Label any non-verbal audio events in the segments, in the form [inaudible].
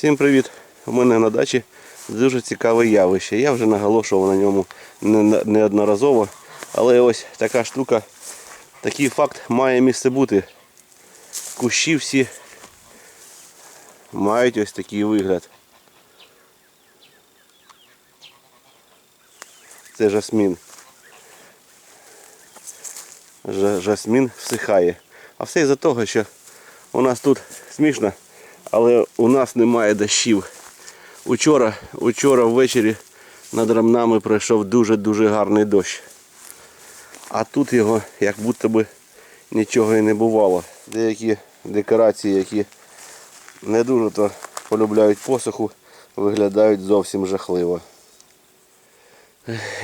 Всім привіт! У мене на дачі дуже цікаве явище. Я вже наголошував на ньому неодноразово. Але ось така штука, такий факт має місце бути. Кущі всі мають ось такий вигляд. Це жасмін. Жа- Жасмін всихає. А все із-за того, що у нас тут смішно, але у нас немає дощів. Учора, учора ввечері над рамнами пройшов дуже-дуже гарний дощ. А тут його як будто би нічого і не бувало. Деякі декорації, які не дуже то полюбляють посуху, виглядають зовсім жахливо.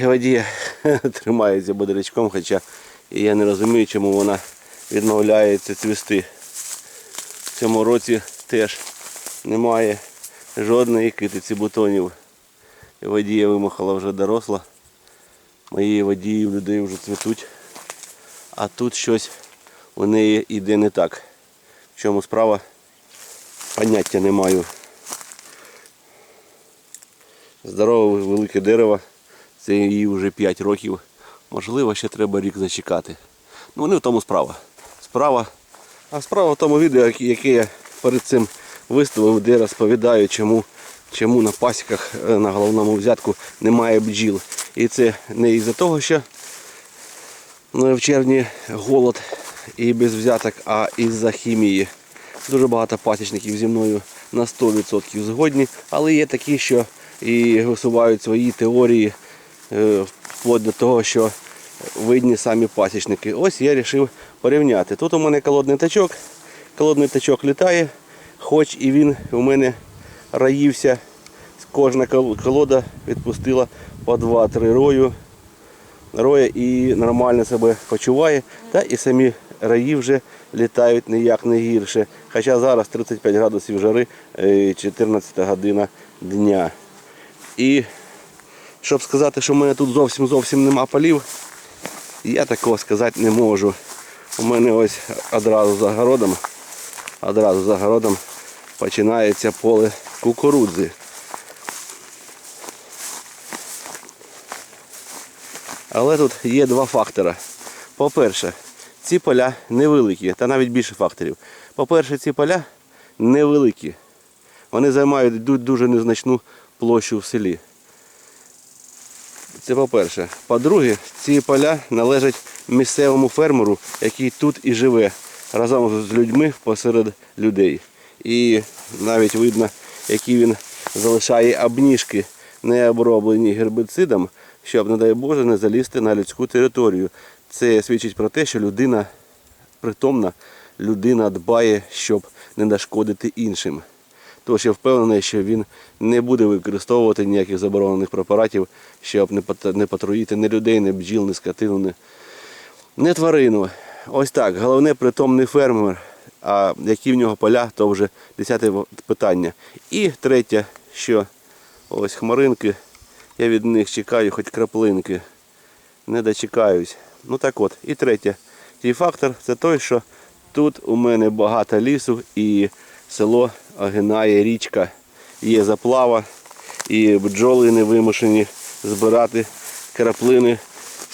Водія [laughs] тримається бодрячком, хоча я не розумію, чому вона відмовляється цвісти. В цьому році теж немає жодної китиці бутонів. Водія вимахала вже доросла. Мої водії в людей вже цвітуть. А тут щось у неї йде не так. В чому справа? Поняття не маю. Здорове велике дерево. Це їй вже 5 років. Можливо, ще треба рік зачекати. Ну не в тому справа. Справа. А справа в тому відео, яке я перед цим виставив, де розповідаю, чому, чому на пасіках е, на головному взятку немає бджіл. І це не із-за того, що ну, в червні голод і без взяток, а із-за хімії. Дуже багато пасічників зі мною на 100% згодні, але є такі, що і висувають свої теорії е, вплоть до того, що видні самі пасічники. Ось я вирішив порівняти. Тут у мене колодний тачок. Колодний тачок літає, хоч і він у мене раївся. Кожна колода відпустила по 2-3 рою. Роя і нормально себе почуває, та і самі раї вже літають ніяк не гірше. Хоча зараз 35 градусів жари, е, 14 година дня. І щоб сказати, що в мене тут зовсім зовсім нема полів, я такого сказати не можу. У мене ось одразу за городом, одразу за городом починається поле кукурудзи. Але тут є два фактори. По-перше, ці поля невеликі, та навіть більше факторів. По-перше, ці поля невеликі. Вони займають ду- дуже незначну площу в селі. Це по-перше. По-друге, ці поля належать місцевому фермеру, який тут і живе разом з людьми посеред людей. І навіть видно, які він залишає обніжки, не оброблені гербицидом, щоб, не дай Боже, не залізти на людську територію. Це свідчить про те, що людина притомна, людина дбає, щоб не нашкодити іншим. Тож я впевнений, що він не буде використовувати ніяких заборонених препаратів, щоб не пот- не потруїти ні людей, ні бджіл, ні скотину, ні тварину. Ось так. Головне притомний фермер. А які в нього поля, то вже десяте питання. І третє, що ось хмаринки, я від них чекаю хоч краплинки. Не дочекаюсь. Ну так от. І третє. Цей фактор це той, що тут у мене багато лісу і село огинає річка. Є заплава і бджоли не вимушені збирати краплини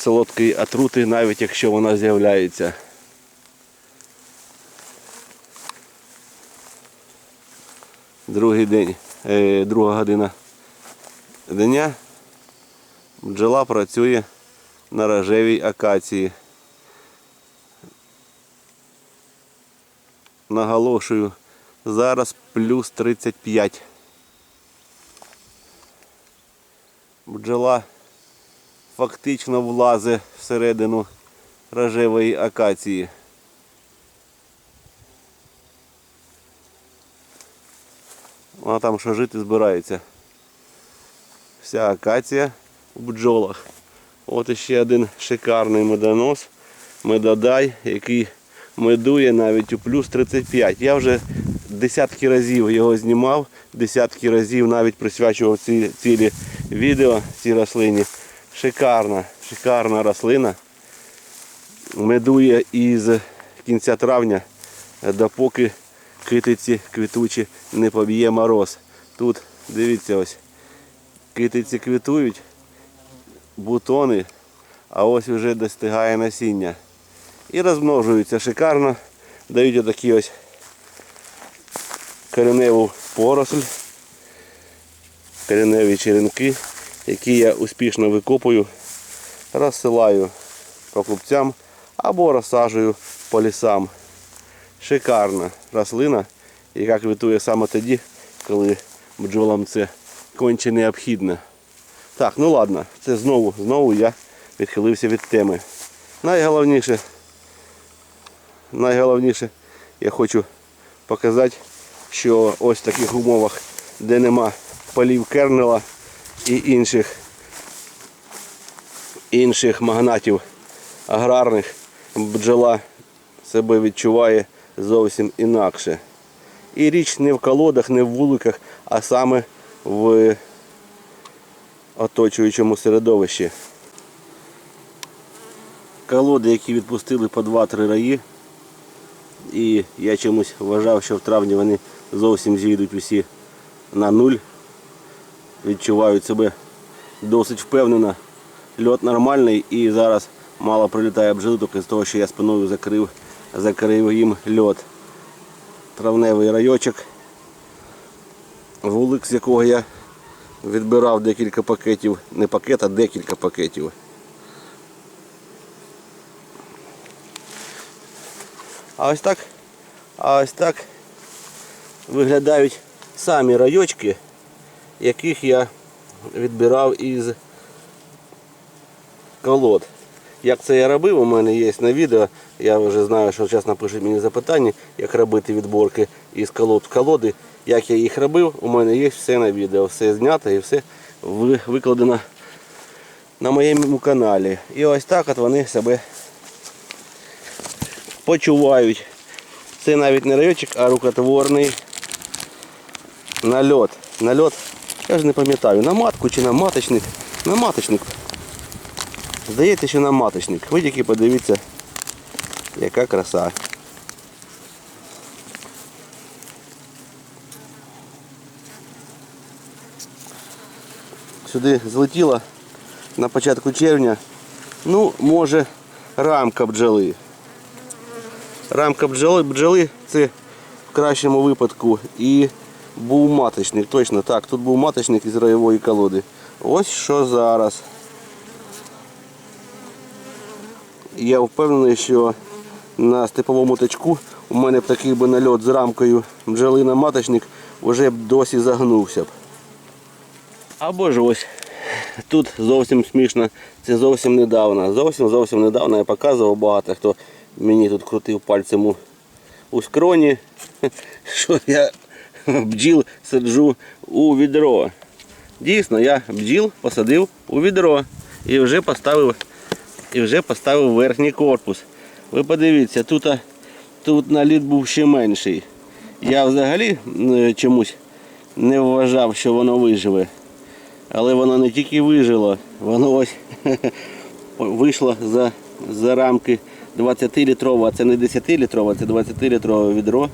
солодкої отрути, навіть якщо вона з'являється. Другий день, е, друга година дня. Бджола працює на рожевій акації. Наголошую, зараз плюс 35. Бджола фактично влазить всередину рожевої акації. Вона там що жити збирається. Вся акація у бджолах. От іще один шикарний медонос, медодай, який медує навіть у плюс 35. Я вже десятки разів його знімав, десятки разів навіть присвячував ці, цілі відео цій рослині. Шикарна, шикарна рослина. Медує із кінця травня, допоки китиці квітучі не поб'є мороз. Тут, дивіться ось, китиці квітують, бутони, а ось вже достигає насіння. І розмножуються шикарно, дають отакі ось кореневу поросль, кореневі черенки, які я успішно викопую, розсилаю по клубцям або розсаджую по лісам. Шикарна рослина, яка квітує саме тоді, коли бджолам це конче необхідно. Так, ну ладно, це знову, знову я відхилився від теми. Найголовніше, найголовніше я хочу показати, що ось в таких умовах, де нема полів кернела і інших, інших магнатів аграрних, бджола себе відчуває зовсім інакше. І річ не в колодах, не в вуликах, а саме в оточуючому середовищі. Колоди, які відпустили по 2-3 раї, і я чомусь вважав, що в травні вони зовсім зійдуть усі на нуль. Відчувають себе досить впевнено. Льот нормальний і зараз мало прилітає бджоли, тільки з того, що я спиною закрив, закрив їм льот. Травневий райочок, вулик, з якого я відбирав декілька пакетів, не пакет, а декілька пакетів. А ось так, а ось так виглядають самі райочки, яких я відбирав із колод. Як це я робив, у мене є на відео. Я вже знаю, що зараз напишуть мені запитання, як робити відборки із колод в колоди. Як я їх робив, у мене є все на відео, все знято і все викладено на моєму каналі. І ось так от вони себе почувають. Це навіть не райочок, а рукотворний нальот. Нальот, я ж не пам'ятаю, на матку чи на маточник. На маточник. Здається, що на маточник. Ви тільки подивіться, яка краса. Сюди злетіла на початку червня, ну, може, рамка бджоли. Рамка бджоли, бджоли це в кращому випадку і був маточник. Точно так, тут був маточник із роєвої колоди. Ось що зараз. Я впевнений, що на степовому тачку у мене б такий би нальот з рамкою бджоли на маточник вже б досі загнувся б. Або ж ось тут зовсім смішно, це зовсім недавно. Зовсім зовсім недавно я показував багато хто мені тут крутив пальцем у скроні, [laughs] що я [laughs] бджіл саджу у відро. Дійсно, я бджіл посадив у відро і вже поставив і вже поставив верхній корпус. Ви подивіться, тут, тут наліт був ще менший. Я взагалі чомусь не вважав, що воно виживе. Але воно не тільки вижило, воно ось [laughs] вийшло за, за рамки 20-літрового, а це не 10-літрове, це 20-літрове відро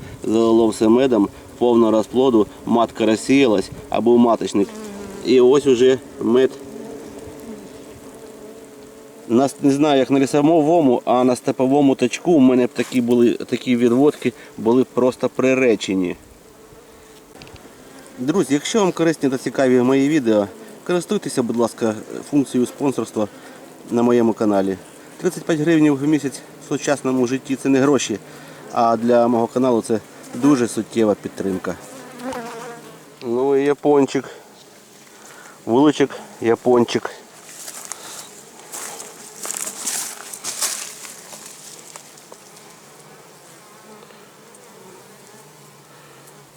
все медом, повно розплоду, матка розсіялась або маточник. І ось уже мед на, не знаю, як на лісовому, а на степовому точку у мене б такі були такі відводки були просто приречені. Друзі, якщо вам корисні та цікаві мої відео, користуйтеся, будь ласка, функцією спонсорства на моєму каналі. 35 гривень в місяць в сучасному житті це не гроші, а для мого каналу це дуже суттєва підтримка. Ну і япончик. Вуличок, япончик.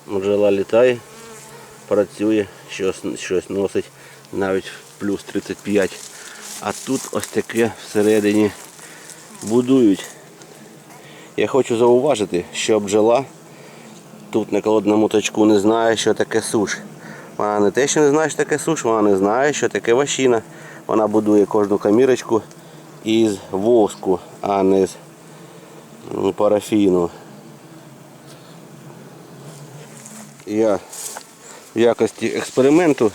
Бджола літає, працює, щось, щось носить навіть в плюс 35. А тут ось таке всередині будують. Я хочу зауважити, що бджола тут на колодному точку не знає, що таке суш. Вона не те, що не знає, що таке суш, вона не знає, що таке ващина. Вона будує кожну камірочку із воску, а не з парафіну. Я в якості експерименту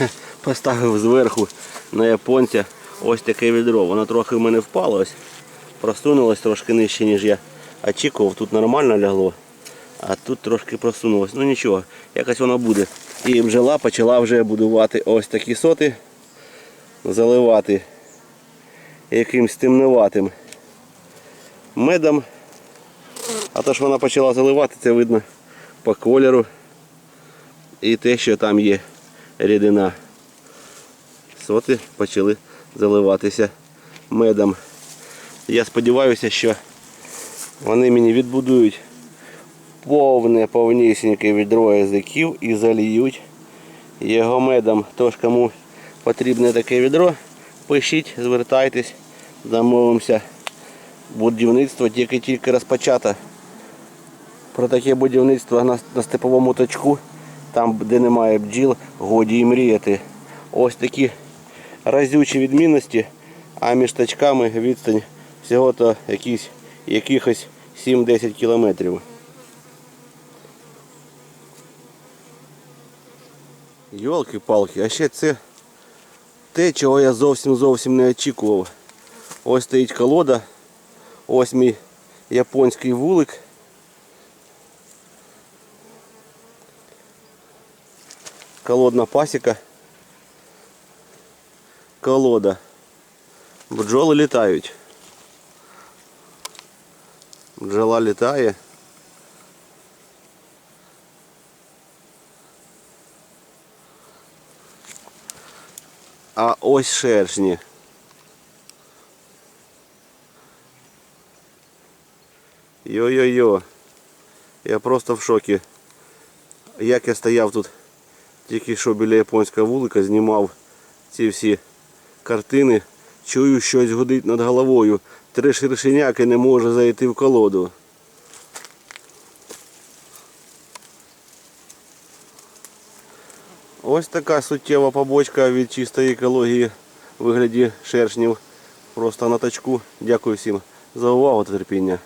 [laughs] поставив зверху на японця ось таке відро. Воно трохи в мене впало ось. Просунулось трошки нижче, ніж я очікував. Тут нормально лягло, а тут трошки просунулось. Ну нічого, якось воно буде. І бджола почала вже будувати ось такі соти, заливати якимсь темнуватим медом. А то ж вона почала заливати, це видно по кольору. І те, що там є рідина. Соти почали заливатися медом. Я сподіваюся, що вони мені відбудують повне повнісіньке відро язиків і заліють його медом. Тож кому потрібне таке відро, пишіть, звертайтесь, замовимося. Будівництво тільки-тільки розпочато. Про таке будівництво на, на степовому точку, там де немає бджіл, годі і мріяти. Ось такі разючі відмінності, а між точками відстань всього-то якісь, якихось 7-10 кілометрів. Йолки-палки, а ще це те, чого я зовсім зовсім не очікував. Ось стоїть колода, ось мій японський вулик. Колодна пасіка. Колода. Бджоли літають. Бджола літає. А ось шершні. Йо-йо-йо. Я просто в шокі. Як я стояв тут тільки що біля японського вулика, знімав ці всі картини. Чую, щось гудить над головою. Три шершеняки не може зайти в колоду. Ось така суттєва побочка від чистої екології в вигляді шершнів. Просто на тачку. Дякую всім за увагу та терпіння.